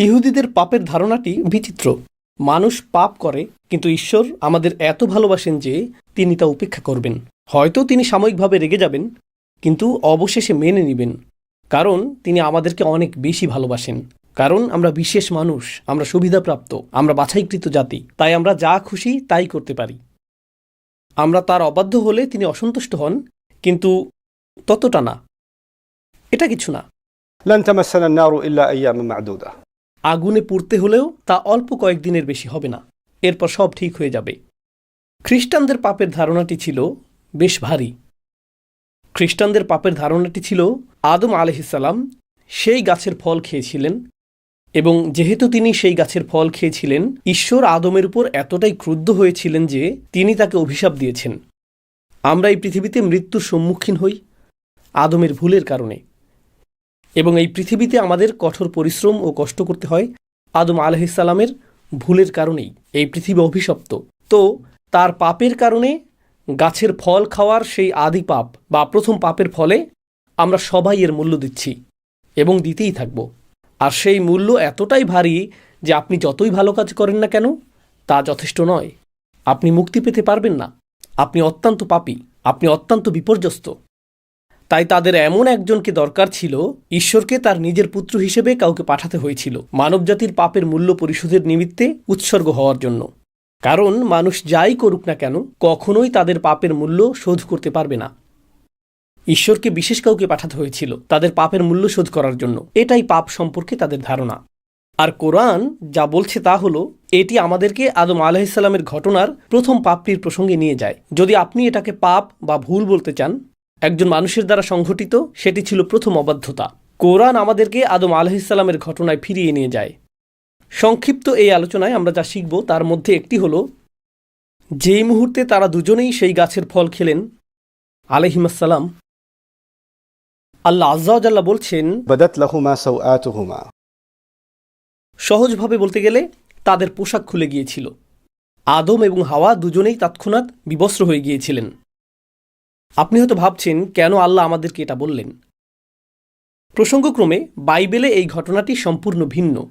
ইহুদিদের পাপের ধারণাটি বিচিত্র মানুষ পাপ করে কিন্তু ঈশ্বর আমাদের এত ভালোবাসেন যে তিনি তা উপেক্ষা করবেন হয়তো তিনি সাময়িকভাবে রেগে যাবেন কিন্তু অবশেষে মেনে নেবেন কারণ তিনি আমাদেরকে অনেক বেশি ভালোবাসেন কারণ আমরা বিশেষ মানুষ আমরা সুবিধাপ্রাপ্ত আমরা বাছাইকৃত জাতি তাই আমরা যা খুশি তাই করতে পারি আমরা তার অবাধ্য হলে তিনি অসন্তুষ্ট হন কিন্তু ততটা না এটা কিছু না لن تمسنا النار إلا أياما معدودة আগুনে পুড়তে হলেও তা অল্প কয়েকদিনের বেশি হবে না। এরপর সব ঠিক হয়ে যাবে। খ্রিস্টানদের পাপের ধারণাটি ছিল বেশ ভারী। খ্রিস্টানদের পাপের ধারণাটি ছিল আদম আলহিসাল্লাম সেই গাছের ফল খেয়েছিলেন এবং যেহেতু তিনি সেই গাছের ফল খেয়েছিলেন, ঈশ্বর আদমের উপর এতটাই ক্রুদ্ধ হয়েছিলেন যে তিনি তাকে অভিশাপ দিয়েছেন। আমরা এই পৃথিবীতে মৃত্যুর সম্মুখীন হই আদমের ভুলের কারণে। এবং এই পৃথিবীতে আমাদের কঠোর পরিশ্রম ও কষ্ট করতে হয় আদম আলহিসাল্লামের ভুলের কারণেই, এই পৃথিবী অভিশপ্ত। তো তার পাপের কারণে গাছের ফল খাওয়ার সেই আদি পাপ বা প্রথম পাপের ফলে আমরা সবাই এর মূল্য দিচ্ছি এবং দিতেই থাকব। আর সেই মূল্য এতটাই ভারী যে আপনি যতই ভালো কাজ করেন না কেন, তা যথেষ্ট নয়। আপনি মুক্তি পেতে পারবেন না। আপনি অত্যন্ত পাপী। আপনি অত্যন্ত বিপর্যস্ত। তাই তাদের এমন একজনকে দরকার ছিল, ঈশ্বরকে তার নিজের পুত্র হিসেবে কাউকে পাঠাতে হয়েছিল, মানবজাতির পাপের মূল্য পরিশোধের নিমিত্তে উৎসর্গ হওয়ার জন্য। কারণ মানুষ যাই করুক না কেন, কখনোই তাদের পাপের মূল্য শোধ করতে পারবে না। ঈশ্বরকে বিশেষ কাউকে পাঠাতে হয়েছিল, তাদের পাপের মূল্য শোধ করার জন্য। এটাই পাপ সম্পর্কে তাদের ধারণা। আর কোরআন যা বলছে তা হলো, এটি আমাদেরকে আদম আলাহিসাল্লামের ঘটনার প্রথম পাপটির প্রসঙ্গে নিয়ে যায়। যদি আপনি এটাকে পাপ বা ভুল বলতে চান একজন মানুষের দ্বারা সংঘটিত সেটি ছিল প্রথম অবাধ্যতা। কোরআন আমাদেরকে আদম আলহিসাল্লামের ঘটনায় ফিরিয়ে নিয়ে যায়। সংক্ষিপ্ত এই আলোচনায় আমরা যা শিখব তার মধ্যে একটি হল যেই মুহূর্তে তারা দুজনেই সেই গাছের ফল খেলেন আলহিমাসাল্লাম আল্লাহ আজ্লা বলছেন সহজভাবে বলতে গেলে তাদের পোশাক খুলে গিয়েছিল। আদম এবং হাওয়া দুজনেই তৎক্ষণাৎ বিবস্ত্র হয়ে গিয়েছিলেন। আপনি হয়তো ভাবছেন, কেন আল্লাহ আমাদেরকে এটা বললেন? প্রসঙ্গক্রমে, বাইবেলে এই ঘটনাটি সম্পূর্ণ ভিন্ন।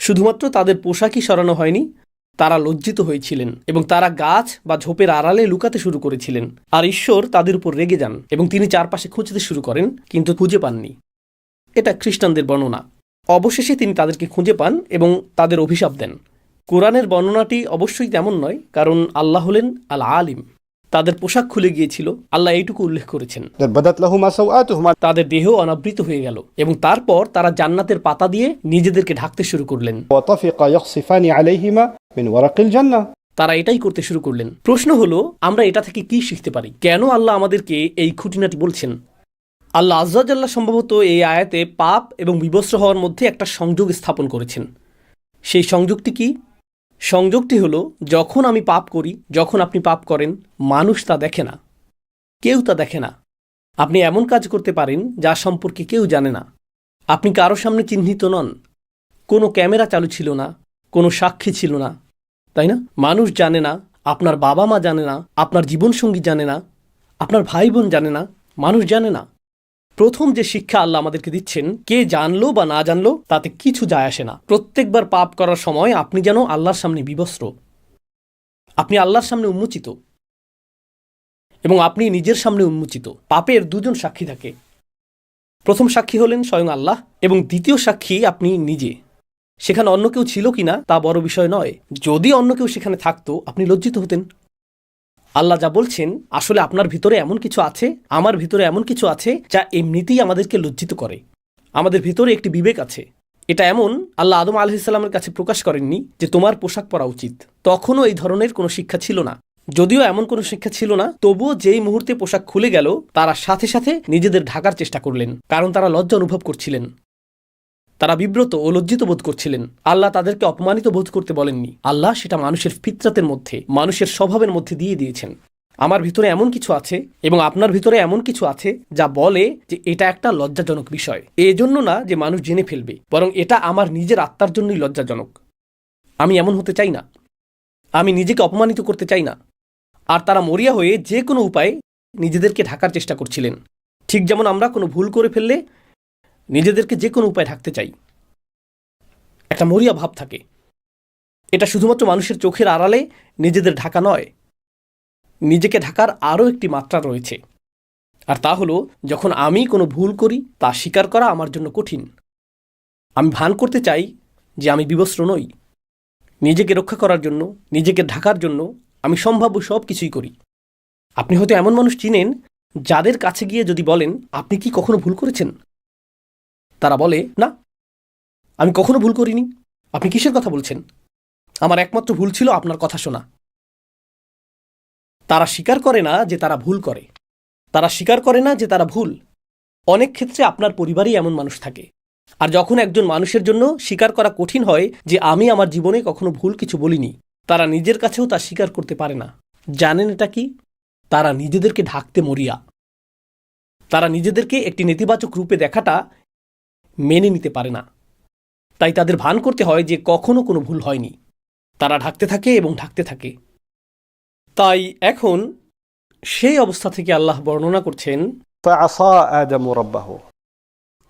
শুধুমাত্র তাদের পোশাকই সরানো হয়নি, তারা লজ্জিত হয়েছিলেন এবং তারা গাছ বা ঝোপের আড়ালে লুকাতে শুরু করেছিলেন। আর ঈশ্বর তাদের উপর রেগে যান এবং তিনি চারপাশে খুঁজতে শুরু করেন, কিন্তু খুঁজে পাননি। এটা খ্রিস্টানদের বর্ণনা। অবশেষে তিনি তাদেরকে খুঁজে পান এবং তাদের অভিশাপ দেন। কোরআনের বর্ণনাটি অবশ্যই তেমন নয়, কারণ আল্লাহ হলেন আল আলিম তাদের পোশাক খুলে গিয়েছিল। আল্লাহ এইটুকু উল্লেখ করেছেন। তাদের দেহ অনাবৃত হয়ে গেল এবং তারপর তারা জান্নাতের পাতা দিয়ে নিজেদেরকে ঢাকতে শুরু করলেন। তারা এটাই করতে শুরু করলেন। প্রশ্ন হলো আমরা এটা থেকে কি শিখতে পারি? কেন আল্লাহ আমাদেরকে এই খুঁটিনাটি বলছেন? আল্লাহ আজাল্লাহ সম্ভবত এই আয়াতে পাপ এবং বিবস্ত্র হওয়ার মধ্যে একটা সংযোগ স্থাপন করেছেন। সেই সংযোগটি কি? সংযোগটি হলো, যখন আমি পাপ করি, যখন আপনি পাপ করেন, মানুষ তা দেখে না। কেউ তা দেখে না। আপনি এমন কাজ করতে পারেন, যা সম্পর্কে কেউ জানে না। আপনি কারও সামনে চিহ্নিত নন। কোনো ক্যামেরা চালু ছিল না, কোনো সাক্ষী ছিল না। তাই না? মানুষ জানে না, আপনার বাবা মা জানে না, আপনার জীবনসঙ্গী জানে না, আপনার ভাই বোন জানে না, মানুষ জানে না। প্রথম যে শিক্ষা আল্লাহ আমাদেরকে দিচ্ছেন, কে জানলো বা না জানলো, তাতে কিছু যায় আসে না। প্রত্যেকবার পাপ করার সময় আপনি যেন আল্লাহর সামনে বিবস্ত্র। আপনি আল্লাহর সামনে উন্মোচিত। এবং আপনি নিজের সামনে উন্মোচিত। পাপের দুজন সাক্ষী থাকে। প্রথম সাক্ষী হলেন স্বয়ং আল্লাহ এবং দ্বিতীয় সাক্ষী আপনি নিজে। সেখানে অন্য কেউ ছিল কিনা তা বড় বিষয় নয়। যদি অন্য কেউ সেখানে থাকতো, আপনি লজ্জিত হতেন। আল্লাহ যা বলছেন, আসলে আপনার ভিতরে এমন কিছু আছে, আমার ভিতরে এমন কিছু আছে যা এমনিতেই আমাদেরকে লজ্জিত করে। আমাদের ভিতরে একটি বিবেক আছে। এটা এমন, আল্লাহ আদম আলহিসাল্লামের কাছে প্রকাশ করেননি যে তোমার পোশাক পরা উচিত। তখনও এই ধরনের কোনো শিক্ষা ছিল না। যদিও এমন কোনো শিক্ষা ছিল না, তবুও যেই মুহূর্তে পোশাক খুলে গেল, তারা সাথে সাথে নিজেদের ঢাকার চেষ্টা করলেন, কারণ তারা লজ্জা অনুভব করছিলেন। তারা বিব্রত ও লজ্জিত বোধ করছিলেন। আল্লাহ তাদেরকে অপমানিত বোধ করতে বলেননি। আল্লাহ সেটা মানুষের ফিতরাতের মধ্যে, মানুষের স্বভাবের মধ্যে দিয়ে দিয়েছেন। আমার ভিতরে এমন কিছু আছে এবং আপনার ভিতরে এমন কিছু আছে যা বলে যে এটা একটা লজ্জাজনক বিষয়। এজন্য না যে মানুষ জেনে ফেলবে, বরং এটা আমার নিজের আত্মার জন্যই লজ্জাজনক। আমি এমন হতে চাই না। আমি নিজেকে অপমানিত করতে চাই না। আর তারা মরিয়া হয়ে যে কোনো উপায়ে নিজেদেরকে ঢাকার চেষ্টা করছিলেন। ঠিক যেমন আমরা কোনো ভুল করে ফেললে নিজেদেরকে যে কোনো উপায়ে ঢাকতে চাই। একটা মরিয়া ভাব থাকে। এটা শুধুমাত্র মানুষের চোখের আড়ালে নিজেদের ঢাকা নয়, নিজেকে ঢাকার আরও একটি মাত্রা রয়েছে। আর তা হলো, যখন আমি কোনো ভুল করি, তা স্বীকার করা আমার জন্য কঠিন। আমি ভান করতে চাই যে আমি বিবস্ত্র নই। নিজেকে রক্ষা করার জন্য, নিজেকে ঢাকার জন্য আমি সম্ভাব্য সব কিছুই করি। আপনি হয়তো এমন মানুষ চিনেন, যাদের কাছে গিয়ে যদি বলেন, আপনি কি কখনো ভুল করেছেন? তারা বলে, না, আমি কখনো ভুল করিনি। আপনি কিসের কথা বলছেন? আমার একমাত্র ভুল ছিল আপনার কথা শোনা। তারা স্বীকার করে না যে তারা ভুল করে। তারা স্বীকার করে না যে তারা ভুল। অনেক ক্ষেত্রে আপনার পরিবারেই এমন মানুষ থাকে। আর যখন একজন মানুষের জন্য স্বীকার করা কঠিন হয় যে আমি আমার জীবনে কখনো ভুল কিছু বলিনি, তারা নিজের কাছেও তা স্বীকার করতে পারে না। জানেন এটা কি? তারা নিজেদেরকে ঢাকতে মরিয়া। তারা নিজেদেরকে একটি নেতিবাচক রূপে দেখাটা মেনে নিতে পারে না। তাই তাদের ভান করতে হয় যে কখনো কোনো ভুল হয়নি। তারা ঢাকতে থাকে এবং ঢাকতে থাকে। তাই এখন সেই অবস্থা থেকে আল্লাহ বর্ণনা করছেন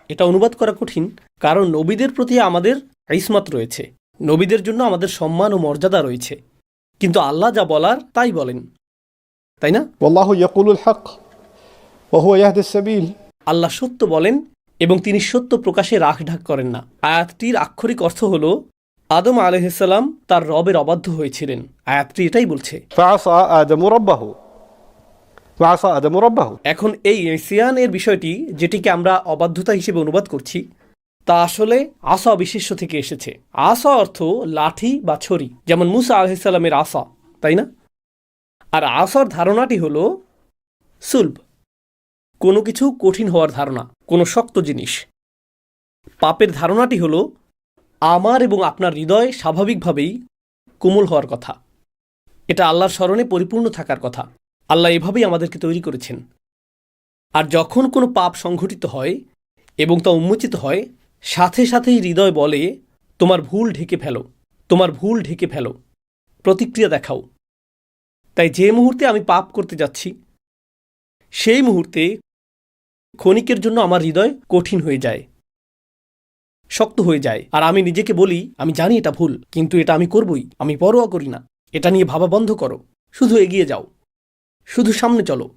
এটা অনুবাদ করা কঠিন কারণ নবীদের প্রতি আমাদের ইসমাত রয়েছে। নবীদের জন্য আমাদের সম্মান ও মর্যাদা রয়েছে। কিন্তু আল্লাহ যা বলার তাই বলেন। তাই না? আল্লাহ সত্য বলেন এবং তিনি সত্য প্রকাশে রাখঢাক করেন না। আয়াতটির আক্ষরিক অর্থ হল আদম আলহিসাল্লাম তার রবের অবাধ্য হয়েছিলেন। আয়াতটি এটাই বলছে। এখন এই এসিয়ানের বিষয়টি যেটিকে আমরা অবাধ্যতা হিসেবে অনুবাদ করছি তা আসলে আসা বিশেষ্য থেকে এসেছে। আসা অর্থ লাঠি বা ছড়ি যেমন মুসা আলহিসাল্লামের আসা তাই না? আর আসার ধারণাটি হল সুলভ। কোনো কিছু কঠিন হওয়ার ধারণা, কোনো শক্ত জিনিস। পাপের ধারণাটি হল, আমার এবং আপনার হৃদয় স্বাভাবিকভাবেই কোমল হওয়ার কথা। এটা আল্লাহর স্মরণে পরিপূর্ণ থাকার কথা। আল্লাহ এভাবেই আমাদেরকে তৈরি করেছেন। আর যখন কোনো পাপ সংঘটিত হয় এবং তা উন্মোচিত হয়, সাথে সাথেই হৃদয় বলে, তোমার ভুল ঢেকে ফেলো, তোমার ভুল ঢেকে ফেলো, প্রতিক্রিয়া দেখাও। তাই যে মুহূর্তে আমি পাপ করতে যাচ্ছি, সেই মুহূর্তে ক্ষণিকের জন্য আমার হৃদয় কঠিন হয়ে যায়, শক্ত হয়ে যায়। আর আমি নিজেকে বলি, আমি জানি এটা ভুল, কিন্তু এটা আমি করবই, আমি পরোয়া করি না। এটা নিয়ে ভাবা বন্ধ করো। শুধু এগিয়ে যাও। শুধু সামনে চলো।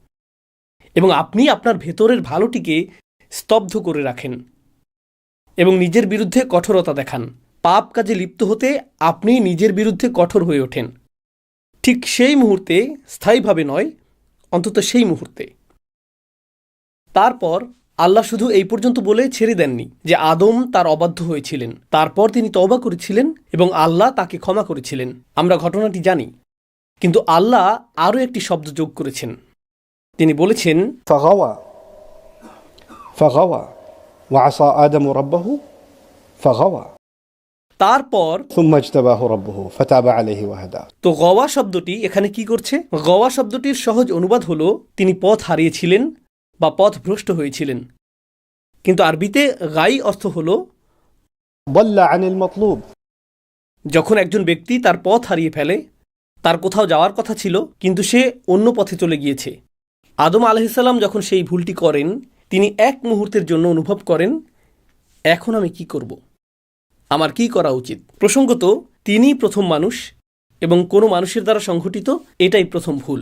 এবং আপনি আপনার ভেতরের ভালোটিকে স্তব্ধ করে রাখেন। এবং নিজের বিরুদ্ধে কঠোরতা দেখান। পাপ কাজে লিপ্ত হতে আপনি নিজের বিরুদ্ধে কঠোর হয়ে ওঠেন। ঠিক সেই মুহূর্তে, স্থায়ীভাবে নয়, অন্তত সেই মুহূর্তে। তারপর আল্লাহ শুধু এই পর্যন্ত বলে ছেড়ে দেননি যে আদম তার অবাধ্য হয়েছিলেন। তারপর তিনি তবা করেছিলেন এবং আল্লাহ তাকে ক্ষমা করেছিলেন। আমরা ঘটনাটি জানি কিন্তু আল্লাহ আরও একটি শব্দ যোগ করেছেন। তিনি বলেছেন তারপর তো গওয়া শব্দটি এখানে কি করছে? গওয়া শব্দটির সহজ অনুবাদ হলো তিনি পথ হারিয়েছিলেন বা পথভ্রষ্ট হয়েছিলেন। কিন্তু আরবিতে গাই অর্থ হল মতলুব। যখন একজন ব্যক্তি তার পথ হারিয়ে ফেলে তার কোথাও যাওয়ার কথা ছিল কিন্তু সে অন্য পথে চলে গিয়েছে। আদম আলহিসাল্লাম যখন সেই ভুলটি করেন তিনি এক মুহূর্তের জন্য অনুভব করেন এখন আমি কি করব? আমার কি করা উচিত? প্রসঙ্গত তিনি প্রথম মানুষ এবং কোনো মানুষের দ্বারা সংঘটিত এটাই প্রথম ভুল।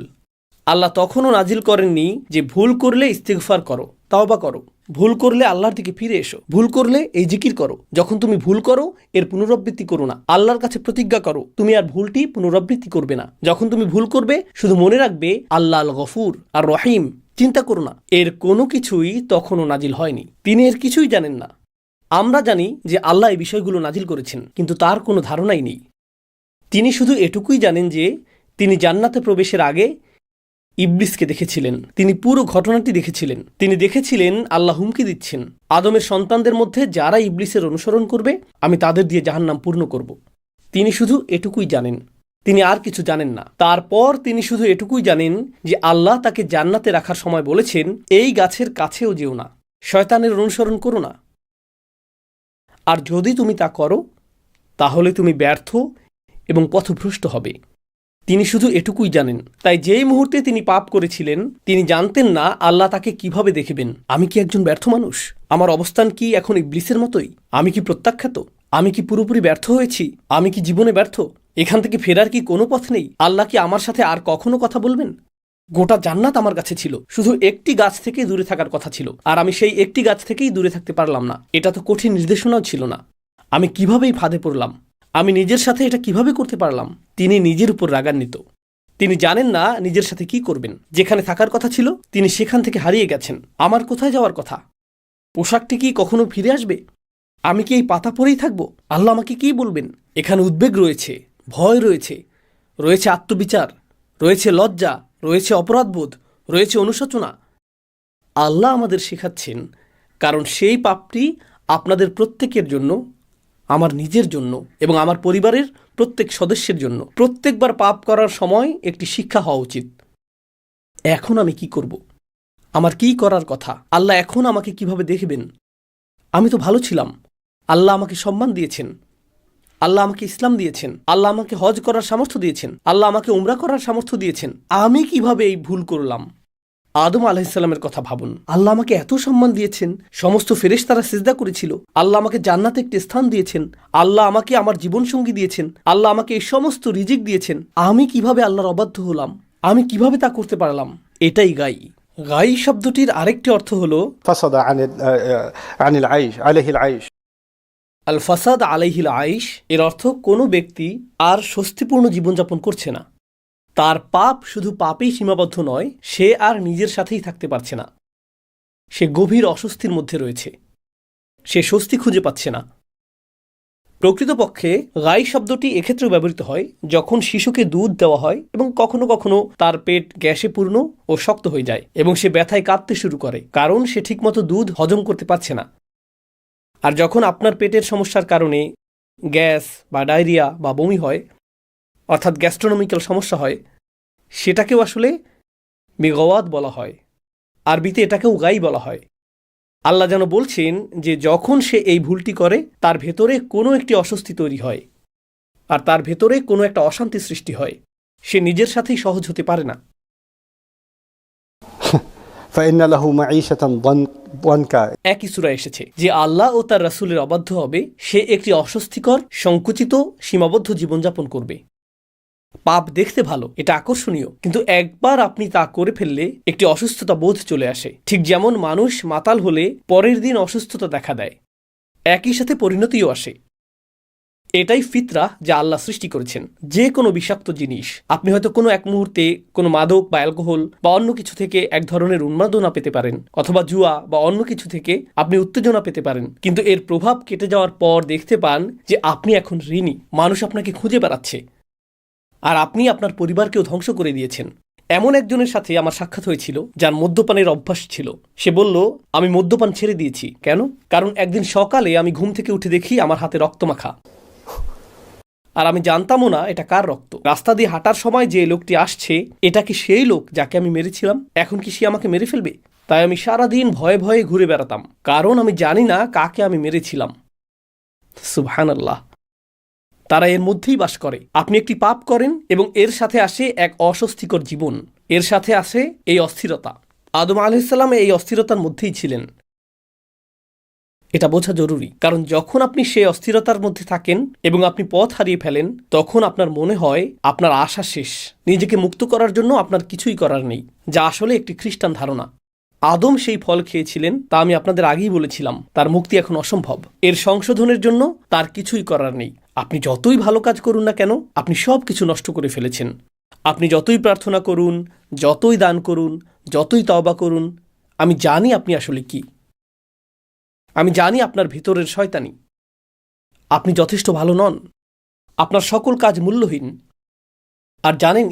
আল্লাহ তখনও নাজিল করেননি যে ভুল করলে ইস্তেগফার করো, তাওবা করো। ভুল করলে আল্লাহর দিকে ফিরে এসো। ভুল করলে এই জিকির করো। যখন তুমি ভুল করো, এর পুনরাবৃত্তি করো না। আল্লাহর কাছে প্রতিজ্ঞা করো, তুমি আর ভুলটি পুনরাবৃত্তি করবে না। যখন তুমি ভুল করবে, শুধু মনে রাখবে, আল্লাহ আল গফুর আর রহিম চিন্তা করো না। এর কোনো কিছুই তখনও নাজিল হয়নি। তিনি এর কিছুই জানেন না। আমরা জানি যে আল্লাহ এই বিষয়গুলো নাজিল করেছেন, কিন্তু তার কোনো ধারণাই নেই। তিনি শুধু এটুকুই জানেন যে তিনি জান্নাতে প্রবেশের আগে ইবলিসকে দেখেছিলেন। তিনি পুরো ঘটনাটি দেখেছিলেন। তিনি দেখেছিলেন আল্লাহ হুমকি দিচ্ছেন। আদমের সন্তানদের মধ্যে যারা ইবলিসের অনুসরণ করবে, আমি তাদের দিয়ে জাহান্নাম পূর্ণ করব। তিনি শুধু এটুকুই জানেন। তিনি আর কিছু জানেন না। তারপর তিনি শুধু এটুকুই জানেন যে আল্লাহ তাকে জান্নাতে রাখার সময় বলেছেন, এই গাছের কাছেও যেও না। শয়তানের অনুসরণ করো না। আর যদি তুমি তা করো, তাহলে তুমি ব্যর্থ এবং পথভ্রষ্ট হবে। তিনি শুধু এটুকুই জানেন, তাই যেই মুহূর্তে তিনি পাপ করেছিলেন, তিনি জানতেন না আল্লাহ তাকে কীভাবে দেখবেন। আমি কি একজন ব্যর্থ মানুষ? আমার অবস্থান কি এখন ইবলিসের মতোই? আমি কি প্রত্যাখ্যাত? আমি কি পুরোপুরি ব্যর্থ হয়েছি? আমি কি জীবনে ব্যর্থ? এখান থেকে ফেরার কি কোনো পথ নেই? আল্লাহ কি আমার সাথে আর কখনো কথা বলবেন? গোটা জান্নাত আমার কাছে ছিল, শুধু একটি গাছ থেকেই দূরে থাকার কথা ছিল, আর আমি সেই একটি গাছ থেকেই দূরে থাকতে পারলাম না। এটা তো কঠিন নির্দেশনাও ছিল না। আমি কিভাবেই ফাঁদে পড়লাম? আমি নিজের সাথে এটা কীভাবে করতে পারলাম? তিনি নিজের উপর রাগান্বিত। তিনি জানেন না নিজের সাথে কি করবেন। যেখানে থাকার কথা ছিল, তিনি সেখান থেকে হারিয়ে গেছেন। আমার কোথায় যাওয়ার কথা? পোশাকটি কি কখনো ফিরে আসবে? আমি কি এই পাতা পরেই থাকব? আল্লাহ আমাকে কি বলবেন? এখানে উদ্বেগ রয়েছে, ভয় রয়েছে। রয়েছে আত্মবিচার, রয়েছে লজ্জা, রয়েছে অপরাধবোধ, রয়েছে অনুশোচনা। আল্লাহ আমাদের শেখাচ্ছেন, কারণ সেই পাপটি আপনাদের প্রত্যেকের জন্য আমার নিজের জন্য এবং আমার পরিবারের প্রত্যেক সদস্যের জন্য। প্রত্যেকবার পাপ করার সময় একটি শিক্ষা হওয়া উচিত। এখন আমি কি করব? আমার কি করার কথা? আল্লাহ এখন আমাকে কীভাবে দেখবেন? আমি তো ভালো ছিলাম। আল্লাহ আমাকে সম্মান দিয়েছেন। আল্লাহ আমাকে ইসলাম দিয়েছেন। আল্লাহ আমাকে হজ করার সামর্থ্য দিয়েছেন। আল্লাহ আমাকে উমরা করার সামর্থ্য দিয়েছেন। আমি কীভাবে এই ভুল করলাম? আদম আলাহিসাল্লামের কথা ভাবুন। আল্লাহ আমাকে এত সম্মান দিয়েছেন সমস্ত ফেরেশ তারা সিজদা করেছিল আল্লাহ আমাকে জান্নাতে একটি স্থান দিয়েছেন আল্লাহ আমাকে আমার জীবনসঙ্গী দিয়েছেন আল্লাহ আমাকে এই সমস্ত রিজিক দিয়েছেন। আমি কীভাবে আল্লাহর অবাধ্য হলাম? আমি কীভাবে তা করতে পারলাম? এটাই গাই। গাই শব্দটির আরেকটি অর্থ হল আল ফাসাদ আলাইহিল আইস এর অর্থ কোনো ব্যক্তি আর স্বস্তিপূর্ণ জীবনযাপন করছে না। তার পাপ শুধু পাপেই সীমাবদ্ধ নয়, সে আর নিজের সাথেই থাকতে পারছে না। সে গভীর অস্বস্তির মধ্যে রয়েছে। সে স্বস্তি খুঁজে পাচ্ছে না। প্রকৃতপক্ষে, গাই শব্দটি এক্ষেত্রেও ব্যবহৃত হয়, যখন শিশুকে দুধ দেওয়া হয় এবং কখনো কখনো তার পেট গ্যাসে পূর্ণ ও শক্ত হয়ে যায় এবং সে ব্যথায় কাঁদতে শুরু করে, কারণ সে ঠিকমতো দুধ হজম করতে পারছে না। আর যখন আপনার পেটের সমস্যার কারণে গ্যাস বা ডায়রিয়া বা বমি হয় অর্থাৎ গ্যাস্ট্রোনমিক্যাল সমস্যা হয় সেটাকেও আসলে মেগাওয়াত বলা হয়। আরবিতে এটাকেও গাই বলা হয়। আল্লাহ যেন বলছেন যে যখন সে এই ভুলটি করে তার ভেতরে কোনো একটি অস্বস্তি তৈরি হয়। আর তার ভেতরে কোনো একটা অশান্তি সৃষ্টি হয়। সে নিজের সাথেই সহজ হতে পারে না। একই সুরা এসেছে যে আল্লাহ ও তার রাসুলের অবাধ্য হবে সে একটি অস্বস্তিকর সংকুচিত সীমাবদ্ধ জীবনযাপন করবে। পাপ দেখতে ভালো, এটা আকর্ষণীয়। কিন্তু একবার আপনি তা করে ফেললে একটি অসুস্থতা বোধ চলে আসে। ঠিক যেমন মানুষ মাতাল হলে পরের দিন অসুস্থতা দেখা দেয়। একই সাথে পরিণতিও আসে। এটাই ফিতরা যা আল্লাহ সৃষ্টি করেছেন। যে কোনো বিষাক্ত জিনিস, আপনি হয়তো কোনো এক মুহূর্তে কোনো মাদক বা অ্যালকোহল বা অন্য কিছু থেকে এক ধরনের উন্মাদনা পেতে পারেন, অথবা জুয়া বা অন্য কিছু থেকে আপনি উত্তেজনা পেতে পারেন। কিন্তু এর প্রভাব কেটে যাওয়ার পর দেখতে পান যে আপনি এখন ঋণী। মানুষ আপনাকে খুঁজে বেড়াচ্ছে। আর আপনি আপনার পরিবারকেও ধ্বংস করে দিয়েছেন। এমন একজনের সাথে আমার সাক্ষাৎ হয়েছিল, যার মদ্যপানের অভ্যাস ছিল। সে বলল, আমি মদ্যপান ছেড়ে দিয়েছি। কেন? কারণ একদিন সকালে আমি ঘুম থেকে উঠে দেখি আমার হাতে রক্তমাখা। আর আমি জানতামও না এটা কার রক্ত। রাস্তা দিয়ে হাঁটার সময় যে লোকটি আসছে, এটা কি সেই লোক যাকে আমি মেরেছিলাম? এখন কি সে আমাকে মেরে ফেলবে? তাই আমি সারাদিন ভয়ে ভয়ে ঘুরে বেড়াতাম। কারণ আমি জানি না কাকে আমি মেরেছিলাম। সুবহানাল্লাহ। তারা এর মধ্যেই বাস করে। আপনি একটি পাপ করেন এবং এর সাথে আসে এক অস্বস্তিকর জীবন। এর সাথে আসে এই অস্থিরতা। আদম আলাইসাল্লাম এই অস্থিরতার মধ্যেই ছিলেন। এটা বোঝা জরুরি, কারণ যখন আপনি সেই অস্থিরতার মধ্যে থাকেন এবং আপনি পথ হারিয়ে ফেলেন, তখন আপনার মনে হয় আপনার আশা শেষ। নিজেকে মুক্ত করার জন্য আপনার কিছুই করার নেই, যা আসলে একটি খ্রিস্টান ধারণা। আদম সেই ফল খেয়েছিলেন, তা আমি আপনাদের আগেই বলেছিলাম, তার মুক্তি এখন অসম্ভব। এর সংশোধনের জন্য তার কিছুই করার নেই। আপনি যতই ভালো কাজ করুন না কেন, আপনি সব কিছু নষ্ট করে ফেলেছেন। আপনি যতই প্রার্থনা করুন, যতই দান করুন, যতই তওবা করুন, আমি জানি আপনি আসলে কি। আমি জানি আপনার ভিতরের শয়তানি। আপনি যথেষ্ট ভালো নন। আপনার সকল কাজ মূল্যহীন। আর জানেন